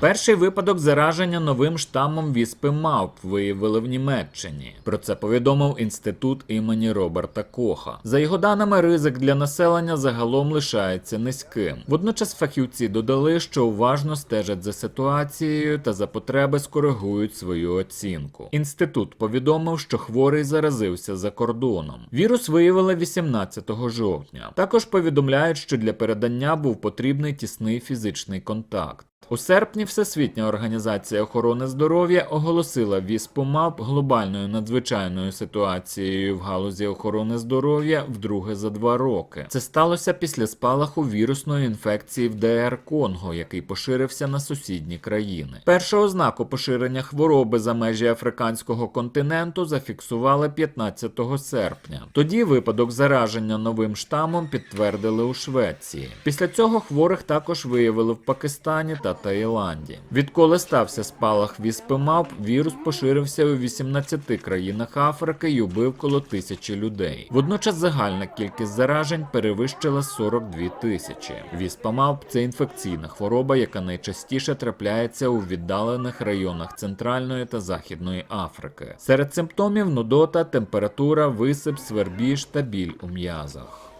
Перший випадок зараження новим штамом віспи мавп виявили в Німеччині. Про це повідомив інститут імені Роберта Коха. За його даними, ризик для населення загалом лишається низьким. Водночас фахівці додали, що уважно стежать за ситуацією та за потреби скоригують свою оцінку. Інститут повідомив, що хворий заразився за кордоном. Вірус виявили 18 жовтня. Також повідомляють, що для передання був потрібний тісний фізичний контакт. У серпні Всесвітня організація охорони здоров'я оголосила віспу МАП глобальною надзвичайною ситуацією в галузі охорони здоров'я вдруге за два роки. Це сталося після спалаху вірусної інфекції в ДР Конго, який поширився на сусідні країни. Першу ознаку поширення хвороби за межі африканського континенту зафіксували 15 серпня. Тоді випадок зараження новим штамом підтвердили у Швеції. Після цього хворих також виявили в Пакистані та Таїланді. Відколи стався спалах віспи мавп, вірус поширився у 18 країнах Африки і убив коло тисячі людей. Водночас загальна кількість заражень перевищила 42 тисячі. Віспа мавп це інфекційна хвороба, яка найчастіше трапляється у віддалених районах Центральної та Західної Африки. Серед симптомів нудота, температура, висип, свербіж та біль у м'язах.